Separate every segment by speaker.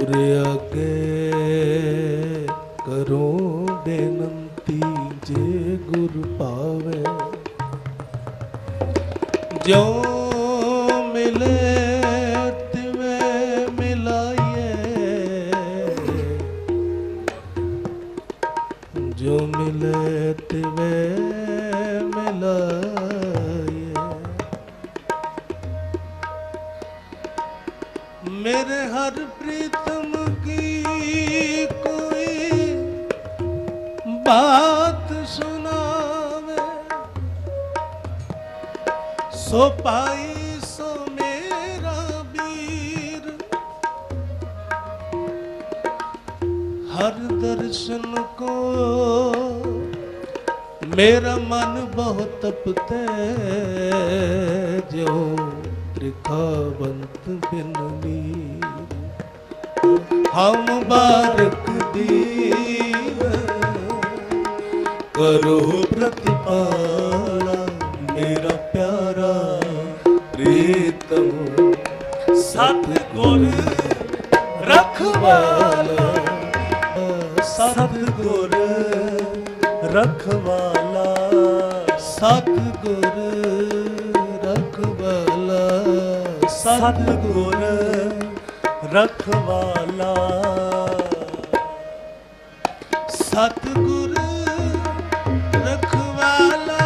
Speaker 1: ਗੁਰ ਅੱਗੇ ਕਰੋ ਬੇਨੰਤੀ ਜੇ ਗੁਰ ਪਾਵੇ। ਜੋ ਮਿਲੇ ਜੋ ਮਿਲੇ ਤਿਵੇਂ ਮੇਰੇ ਹਰ ਪ੍ਰੀਤਮ ਕੀ ਕੋਈ ਬਾਤ ਸੁਣਾਵੇ? ਸੋ ਪਾਈ ਸੋ ਮੇਰਾ ਵੀਰ। ਹਰ ਦਰਸ਼ਨ ਕੋ ਮੇਰਾ ਮਨ ਬਹੁਤ ਤਪਤੇ ਜੋ ਤ੍ਰਿਖਾਵੰਤ ਬਿਨ ਨੀਰ। ਹਮ ਬਾਰਕ ਦੀਨ ਕਰੋ ਪ੍ਰਤਿਪਾਲਾ ਮੇਰਾ ਪਿਆਰਾ ਪ੍ਰੀਤਮ। ਸਤ ਗੁਰ ਰਖਵਾਲਾ, ਸਤ ਗੁਰ ਰਖਵਾਲਾ, ਸਤ ਗੁਰ ਸਤਗੁਰ ਰਖਵਾਲਾ। ਸਤਿਗੁਰ ਰਖਵਾਲਾ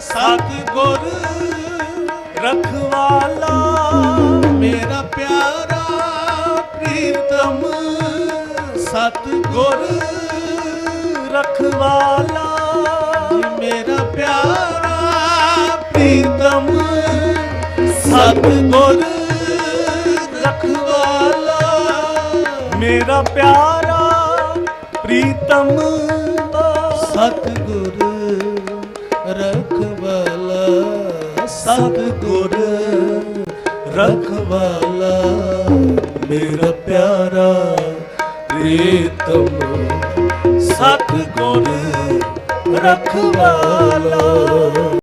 Speaker 1: ਸਤਿਗੁਰ ਰਖਵਾਲਾ। ਮੇਰਾ ਪਿਆਰਾ ਪ੍ਰੀਤਮ ਸਤਿਗੁਰ ਰਖਵਾਲਾ। ਸਤਿਗੁਰ ਰਖਵਾਲਾ ਮੇਰਾ ਪਿਆਰਾ ਪ੍ਰੀਤਮ ਸਤਿਗੁਰ ਰਖਵਾਲਾ ਸਤਿਗੁਰ ਰਖਵਾਲਾ ਮੇਰਾ ਪਿਆਰਾ ਪ੍ਰੀਤਮ। ਸਤਿਗੁਰ ਰਖਵਾਲਾ